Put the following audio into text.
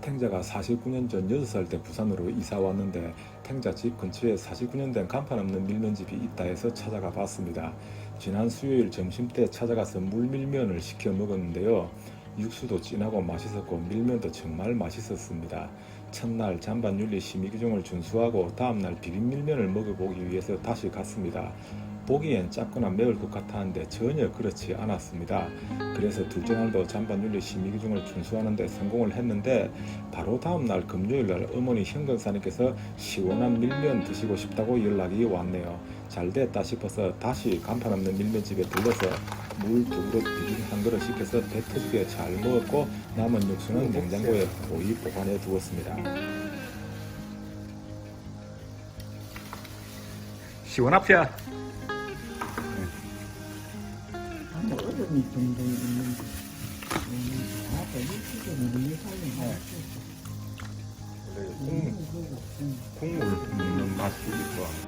탱자가 49년 전 6살 때 부산으로 이사 왔는데 탱자 집 근처에 49년 된 간판 없는 밀면집이 있다 해서 찾아가 봤습니다. 지난 수요일 점심 때 찾아가서 물밀면을 시켜 먹었는데요. 육수도 진하고 맛있었고 밀면도 정말 맛있었습니다. 첫날 잔반 윤리 심의 규정을 준수하고 다음날 비빔밀면을 먹어보기 위해서 다시 갔습니다. 보기엔 작거나 매울 것 같았는데 전혀 그렇지 않았습니다. 그래서 둘째 날도 잔반 윤리 심의 규정을 준수하는데 성공을 했는데 바로 다음 날 금요일 날 어머니 현근사님께서 시원한 밀면 드시고 싶다고 연락이 왔네요. 잘 됐다 싶어서 다시 간판 없는 밀면집에 들려서 물 두 그릇 비빔 한 그릇 시켜서 배 터지게 잘 먹었고 남은 육수는 냉장고에 고이 보관해 두었습니다. 시원합시 야. 아무 얼음이 정도 있는데 음, 아까 일주일에 물리 살면 원래 국물, 국물 먹는 맛이 있고